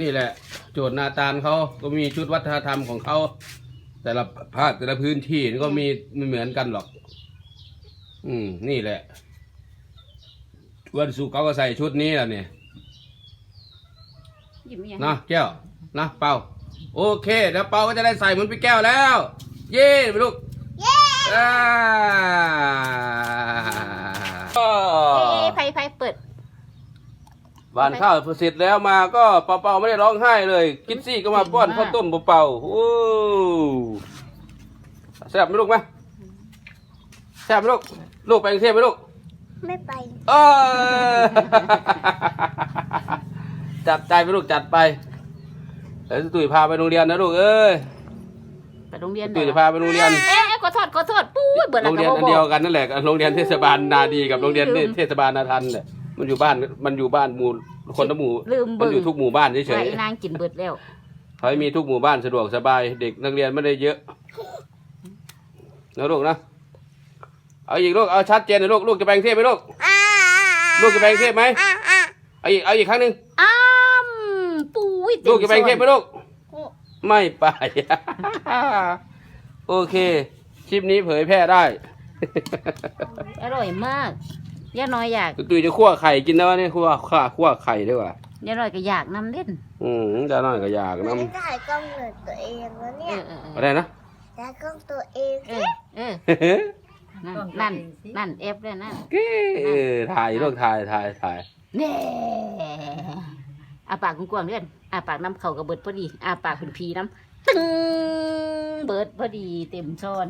นี่แหละ โจทย์นาตาลเขาก็มีชุดวัฒนธรรมของเขาแต่ละภาคแต่ละพื้นที่นี่ก็มีไม่เหมือนกันหรอก อืม นี่แหละวันศุกร์เขาก็ใส่ชุดนี้แหละเนี่ยยิ้มยังนะแก้วนะเปาโอเคแล้วเปาก็จะได้ใส่เหมือนพี่แก้วแล้ว เย้ไปลูกเย้อ่าเอ๊ะไฟไฟเปิด บานข้าวเสร็จแล้วมาก็เปาเปาไม่ได้ร้องไห้เลย กินซี่ก็มาป้อนข้าวต้มเปาๆโอ้แซ่บไหมลูกไหมแซ่บไหมลูกลูกไปกรุงเทพไหมลูกไม่ไปเออจัดใจไปลูกจัดไปเดี๋ยวตุ้ยพาไปโรงเรียนนะลูกเอ้ยไปโรงเรียนตุ้ยจะพาไปโรงเรียนเอ๊ะขอโทษขอโทษปุ้ยเบิดโรงเรียนอันเดียวกันนั่นแหละโรงเรียนเทศบาลนาดีกับโรงเรียนเทศบาลนาทันเนี่ย มันอยู่บ้านมันอยู่บ้านหมู่คนละหมู่ลืมมันเบิ่งอยู่ทุกหมู่บ้านเฉว่ายๆอีนางกินเบิดแล้วเขาให้มีทุกหมู่บ้านสะดวกสบาย เด็กนักเรียนไม่ได้เยอะนะลูกนะเอาอีกลูกเอาชัดเจนนะลูกลูกจะแปลงเทพไหมลูกอ่าลูกจะแปลงเทพไหมอ่าอ่าเอาอีกเอาอีกครั้งหนึ่งอ้ามปุ้ยเต็มลูกจะแปลงเทพไหมลูกโอ้ไม่ไป โอเค คลิปนี้เผยแพร่ได้ อร่อยมาก ย่าน้อยอยากตุยจะคั่วไข่กินแล้วเนี่ยคั่วคั่วคั่วไข่ด้วยว่ะย่าน้อยก็อยากนำเล่นอืมจะน้อยก็อยากน้ไม่ถ่ายกล้องเหนือตัวเองแล้วเอเนี่ยอเออำเออะไรอนะถ่ายกล้องตัวเองเออเออนั่นนั่นนั่นเอฟเลยนั่นเก้เออถ่ายลูกถ่ายถ่ายถ่ายแน่อาปากกว้างๆเลื่อนอาปากน้ำเข่ากับเบิดพอดีอาปากเป็นพีน้ำตึงเบิดพอดีเต็มช้อน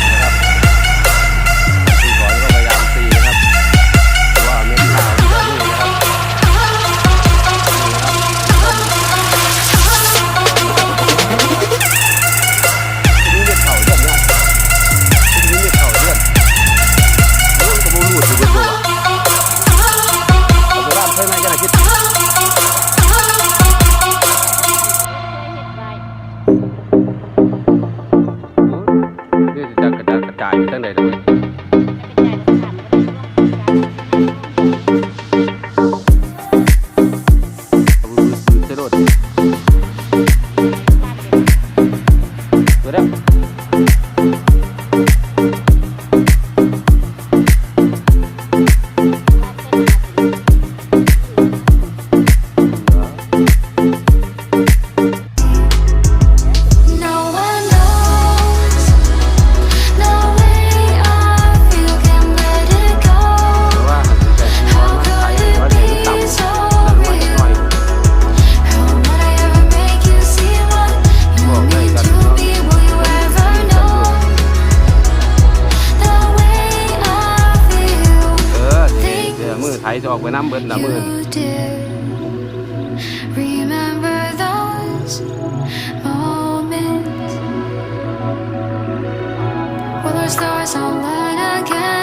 กระจายกระจายอยู่ตั้งไหนต ดี๋ยวมือไทยจะออกไปน้ำเบิ้ลละมือ Remember those moments Will our stars align again?